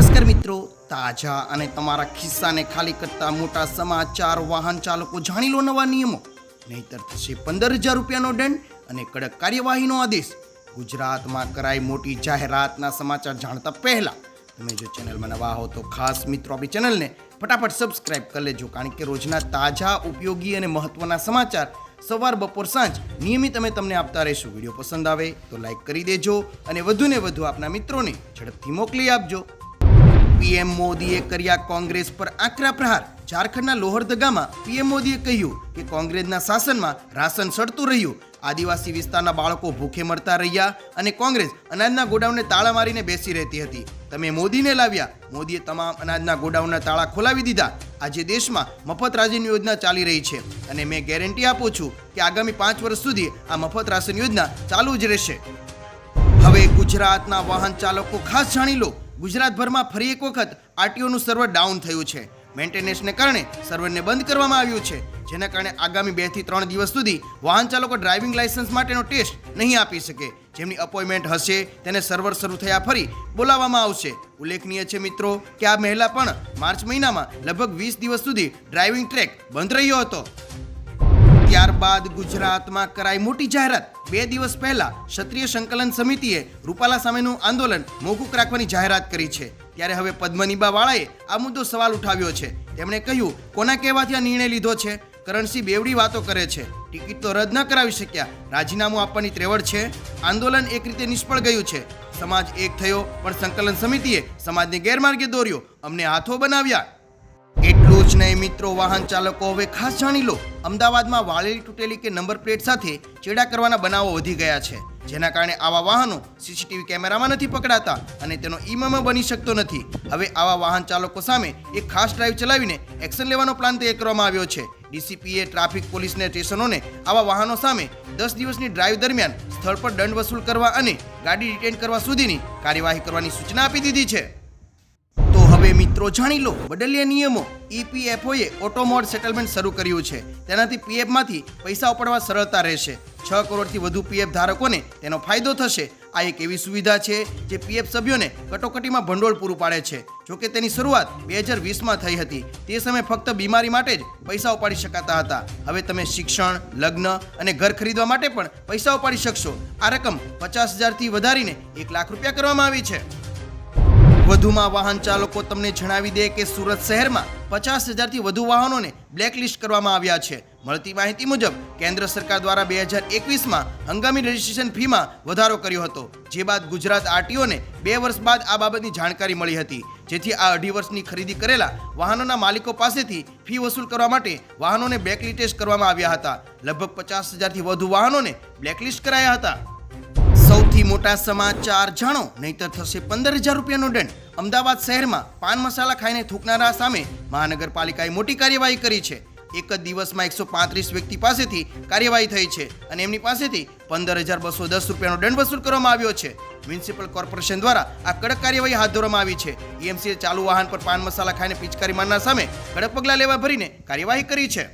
નમસ્કાર મિત્રો, તાજા અને તમારા ખિસ્સાને ખાલી કરતા મોટા સમાચાર વાહન ચાલકો જાણી લો નવા નિયમો. નહીતર થશે પંદર હજાર રૂપિયાનો દંડ અને કડક કાર્યવાહીનો આદેશ. ગુજરાતમાં કરાઈ મોટી જાહેરાતના સમાચાર જાણતા પહેલા તમે જો ચેનલમાં નવા હો તો ખાસ મિત્રો આપણી ચેનલને ફટાફટ સબસ્ક્રાઇબ કરી લેજો, કારણ કે રોજના તાજા, ઉપયોગી અને મહત્વના સમાચાર સવાર, બપોર, સાંજ નિયમિત અમે તમને આપતા રહીશું. વીડિયો પસંદ આવે તો લાઈક કરી દેજો અને વધુને વધુ આપના મિત્રોને ઝડપથી મોકલી આપજો. પીએમ મોદીએ કર્યા કોંગ્રેસ પર આકરા પ્રહાર. ઝારખંડના લોહરદગામાં પીએમ મોદીએ કહ્યું કે કોંગ્રેસના શાસનમાં રાશન સડતું રહ્યું. આદિવાસી વિસ્તારના બાળકો ભૂખે મરતા રહ્યા અને કોંગ્રેસ અનાજના ગોડાઉનને તાળા મારીને બેસી રહેતી હતી. તમે મોદીને લાવ્યા. મોદીએ તમામ અનાજના ગોડાઉનના તાળા ખોલાવી દીધા. આજે દેશમાં મફત રાશન યોજના ચાલી રહી છે અને મેં ગેરંટી આપું છું કે આગામી પાંચ વર્ષ સુધી આ મફત રાશન યોજના ચાલુ જ રહેશે. હવે ગુજરાતના વાહન ચાલકો ખાસ જાણી લો. ગુજરાતભરમાં ફરી એક વખત આરટીઓનું સર્વર ડાઉન થયું છે. મેન્ટેનન્સને કારણે સર્વરને બંધ કરવામાં આવ્યું છે, જેના કારણે આગામી બેથી ત્રણ દિવસ સુધી વાહન ચાલકો ડ્રાઇવિંગ લાયસન્સ માટેનો ટેસ્ટ નહીં આપી શકે. જેમની અપોઇન્ટમેન્ટ હશે, તેને સર્વર શરૂ થયા ફરી બોલાવવામાં આવશે. ઉલ્લેખનીય છે મિત્રો કે આ મહિલા પણ માર્ચ મહિનામાં લગભગ વીસ દિવસ સુધી ડ્રાઇવિંગ ટ્રેક બંધ રહ્યો હતો. ત્યારબાદ ગુજરાતમાં કરાઈ મોટી જાહેરાત. બે દિવસ પહેલા ક્ષત્રિય સંકલન સમિતિએ રૂપાલા સામેનું આંદોલન મોકૂફ રાખવાની જાહેરાત કરી છે. ત્યારે હવે પદ્મનીબા વાળાએ આ મુદ્દો સવાલ ઉઠાવ્યો છે. તેમણે કહ્યું, કોના કહેવાથી આ નિર્ણય લીધો છે? કરણસિંહ બેવડી વાતો કરે છે. ટિકિટ તો રદ ન કરાવી શક્યા. રાજીનામું આપવાની ત્રેવડ છે. આંદોલન એક રીતે નિષ્ફળ ગયું છે. સમાજ એક થયો, પણ સંકલન સમિતિએ સમાજને ગેરમાર્ગે દોર્યો. અમને હાથો બનાવ્યા. એટલું જ નહીં મિત્રો, વાહન ચાલકો, હવે ખાસ જાણી લો, અમદાવાદમાં વાળેલી તૂટેલી કે નંબર પ્લેટ સાથે ચેડા કરવાના બનાવો વધી ગયા છે. જેના કારણે આવા વાહનો સીસીટીવી કેમેરામાં નથી પકડાતા અને તેનો ઈમમ બની શકતો નથી. હવે આવા વાહન ચાલકો સામે એક ખાસ ડ્રાઈવ ચલાવીને એક્શન લેવાનો પ્લાન તૈયાર કરવામાં આવ્યો છે. ડીસીપીએ ટ્રાફિક પોલીસને સ્ટેશનોને આવા વાહનો સામે દસ દિવસની ડ્રાઈવ દરમિયાન સ્થળ પર દંડ વસૂલ કરવા અને ગાડી ડિટેન કરવા સુધીની કાર્યવાહી કરવાની સૂચના આપી દીધી છે. મિત્રો, જાણી લો બદલ્યા નિયમો ઈપીએફઓએ ઓટોમોડ સેટલમેન્ટ શરૂ કર્યું છે. તેનાથી પીએફમાંથી પૈસા ઉપાડવા સરળતા રહેશે. છ કરોડથી વધુ પીએફ ધારકોને તેનો ફાયદો થશે. આ એક એવી સુવિધા છે જે પીએફ સભ્યોને કટોકટીમાં ભંડોળ પૂરું પાડે છે. જોકે તેની શરૂઆત બે હજાર વીસમાં થઈ હતી. તે સમયે ફક્ત બીમારી માટે જ પૈસા ઉપાડી શકાતા હતા. હવે તમે શિક્ષણ, લગ્ન અને ઘર ખરીદવા માટે પણ પૈસા ઉપાડી શકશો. આ રકમ પચાસ હજારથી વધારીને એક લાખ રૂપિયા કરવામાં આવી છે. વધુમાં વાહન ચાલકો તમને જણાવી દે કે સુરત શહેરમાં પચાસ હજારથી વધુ વાહનોને બ્લેકલિસ્ટ કરવામાં આવ્યા છે. મળતી માહિતી મુજબ, કેન્દ્ર સરકાર દ્વારા બે હજાર એકવીસમાં હંગામી રજિસ્ટ્રેશન ફીમાં વધારો કર્યો હતો, જે બાદ ગુજરાત આરટીઓને બે વર્ષ બાદ આ બાબતની જાણકારી મળી હતી. જેથી આ અઢી વર્ષની ખરીદી કરેલા વાહનોના માલિકો પાસેથી ફી વસૂલ કરવા માટે વાહનોને બ્લેકલિસ્ટ કરવામાં આવ્યા હતા. લગભગ પચાસ હજારથી વધુ વાહનોને બ્લેકલિસ્ટ કરાયા હતા. સૌથી મોટા સમાચાર જાણો, નહીતર થશે પંદર હજાર રૂપિયાનો દંડ. અમદાવાદ શહેરમાં પાન મસાલા ખાઈને થૂકનારા સામે મહાનગરપાલિકાએ મોટી કાર્યવાહી કરી છે. એક જ દિવસમાં એકસો પાંત્રીસ વ્યક્તિ પાસેથી કાર્યવાહી થઈ છે અને એમની પાસેથી પંદર હજાર બસો દસ રૂપિયાનો દંડ વસૂલ કરવામાં આવ્યો છે. મ્યુનિસિપલ કોર્પોરેશન દ્વારા આ કડક કાર્યવાહી હાથ ધરવામાં આવી છે. ઈએમસીએ ચાલુ વાહન પર પાન મસાલા ખાઈને પિચકારી મારનાર સામે કડક પગલાં લેવા ભરીને કાર્યવાહી કરી છે.